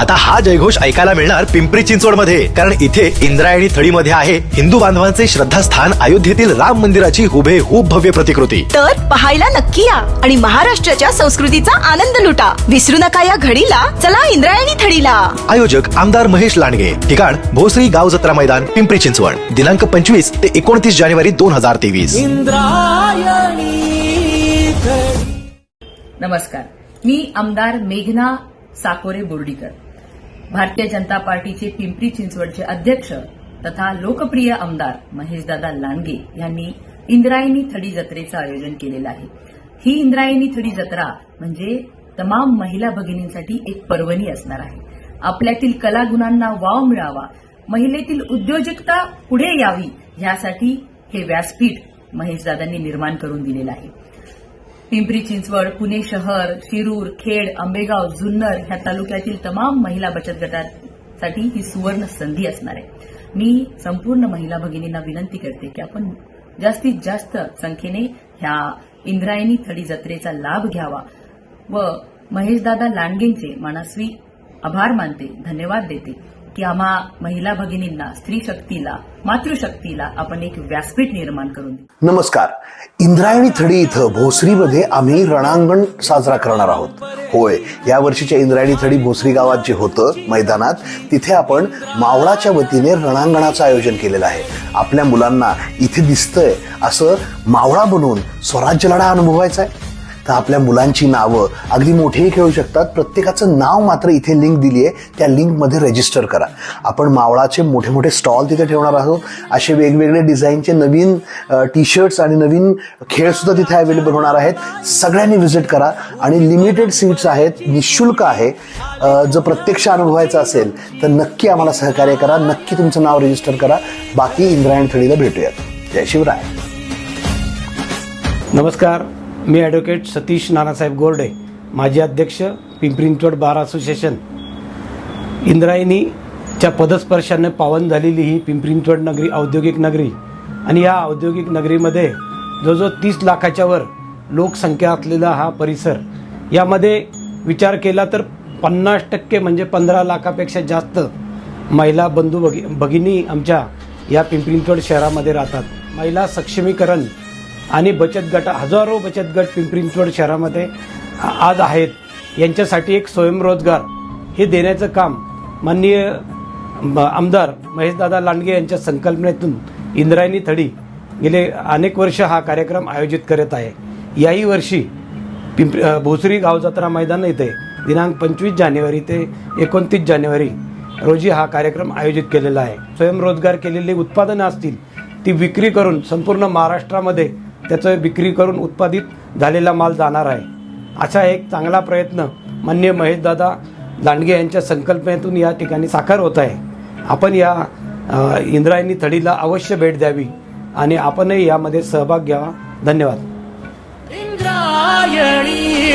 आता हा जयघोष ऐकायला मिळणार पिंपरी चिंचवडमध्ये कारण इथे इंद्रायणी थडीमध्ये आहे. हिंदू बांधवांचे श्रद्धास्थान अयोध्येतील राम मंदिराची हुबेहूब भव्य प्रतिकृती. तर पाहायला नक्की या आणि महाराष्ट्राच्या संस्कृतीचा आनंद लुटा. विसरू नका या घडीला. चला इंद्रायणी थडीला आयोजक आमदार महेश लांडगे. ठिकाण भोसरी गाव जत्रा मैदान पिंपरी चिंचवड. दिनांक पंचवीस ते एकोणतीस जानेवारी दोन हजार तेवीस. नमस्कार. मी आमदार मेघना साकोरे बोर्डीकर. भारतीय जनता पार्टीचे पिंपरी चिंचवडचे अध्यक्ष तथा लोकप्रिय आमदार महेशदादा लांडगे यांनी इंद्रायणी थडी जत्रेचं आयोजन केलेलं आहे. ही इंद्रायणी थडी जत्रा म्हणजे तमाम महिला भगिनींसाठी एक पर्वणी असणार आहे. आपल्यातील कलागुणांना वाव मिळावा महिलेतील उद्योजकता पुढे यावी यासाठी हे व्यासपीठ महेशदादांनी निर्माण करून दिलेलं आहे. पिंपरी चिंचवड पुणे शहर शिरूर खेड आंबेगाव जुन्नर ह्या तालुक्यातील तमाम महिला बचत गटांसाठी ही सुवर्ण संधी असणार आहे. मी संपूर्ण महिला भगिनींना विनंती करते की आपण जास्तीत जास्त संख्येने ह्या इंद्रायणी थडी जत्रेचा लाभ घ्यावा व महेशदादा लांडगेंचे मनस्वी आभार मानते धन्यवाद देते. की आम्हा महिला भगिनींना स्त्री शक्तीला मातृशक्तीला आपण एक व्यासपीठ निर्माण करून नमस्कार. इंद्रायणी थडी इथं भोसरीमध्ये आम्ही रणांगण साजरा करणार आहोत. होय या वर्षीच्या इंद्रायणी थडी भोसरी गावात जे होतं मैदानात तिथे आपण मावळाच्या वतीने रणांगणाचं आयोजन केलेलं आहे. आपल्या मुलांना इथे दिसतंय असं मावळा बनवून स्वराज्य लढा अनुभवायचा आहे. तर आपल्या मुलांची नावं. अगदी मोठीही खेळू शकतात. प्रत्येकाचं नाव मात्र इथे लिंक दिली आहे त्या लिंकमध्ये रजिस्टर करा. आपण मावळाचे मोठे मोठे स्टॉल तिथे ठेवणार आहोत. असे वेगवेगळे डिझाईनचे नवीन टी शर्ट्स आणि नवीन खेळसुद्धा तिथे अवेलेबल होणार आहेत. सगळ्यांनी व्हिजिट करा. आणि लिमिटेड सीट्स आहेत. निशुल्क आहे. जर प्रत्यक्ष अनुभवायचं असेल तर नक्की आम्हाला सहकार्य करा. नक्की तुमचं नाव रजिस्टर करा. बाकी इंद्रायण थळीला भेटूयात. जय शिवराय. नमस्कार. मी ॲडव्होकेट सतीश नानासाहेब गोरडे माजी अध्यक्ष पिंपरी चिंचवड बार असोसिएशन इंद्रायणीच्या पदस्पर्शाने पावन झालेली ही पिंपरी चिंचवड नगरी औद्योगिक नगरी आणि या औद्योगिक नगरीमध्ये जवळजवळ तीस लाखाच्यावर लोकसंख्या असलेला हा परिसर यामध्ये विचार केला तर पन्नास टक्के म्हणजे पंधरा लाखापेक्षा जास्त महिला बंधू भगि भगिनी आमच्या या पिंपरी चिंचवड शहरामध्ये राहतात. महिला सक्षमीकरण आणि बचत गट हजारो बचत गट पिंपरी चिंचवड शहरामध्ये आज आहेत. यांच्यासाठी एक स्वयंरोजगार हे देण्याचं काम माननीय म- आमदार महेशदादा लांडगे यांच्या संकल्पनेतून इंद्रायणी थडी गेले अनेक वर्ष हा कार्यक्रम आयोजित करत आहे. याही वर्षी पिंपरी भोसरी गाव जत्रा मैदान येथे दिनांक पंचवीस जानेवारी ते एकोणतीस जानेवारी रोजी हा कार्यक्रम आयोजित केलेला आहे. स्वयंरोजगार केलेली उत्पादनं असतील ती विक्री करून संपूर्ण महाराष्ट्रामध्ये त्याचं विक्री करून उत्पादित झालेला माल जाणार आहे. असा एक चांगला प्रयत्न मान्य महेशदादा दांडगे यांच्या संकल्पनेतून या ठिकाणी साकार होत आहे. आपण या इंद्रायणी थडीला अवश्य भेट द्यावी आणि आपणही यामध्ये सहभाग घ्यावा. धन्यवाद. इंद्रायणी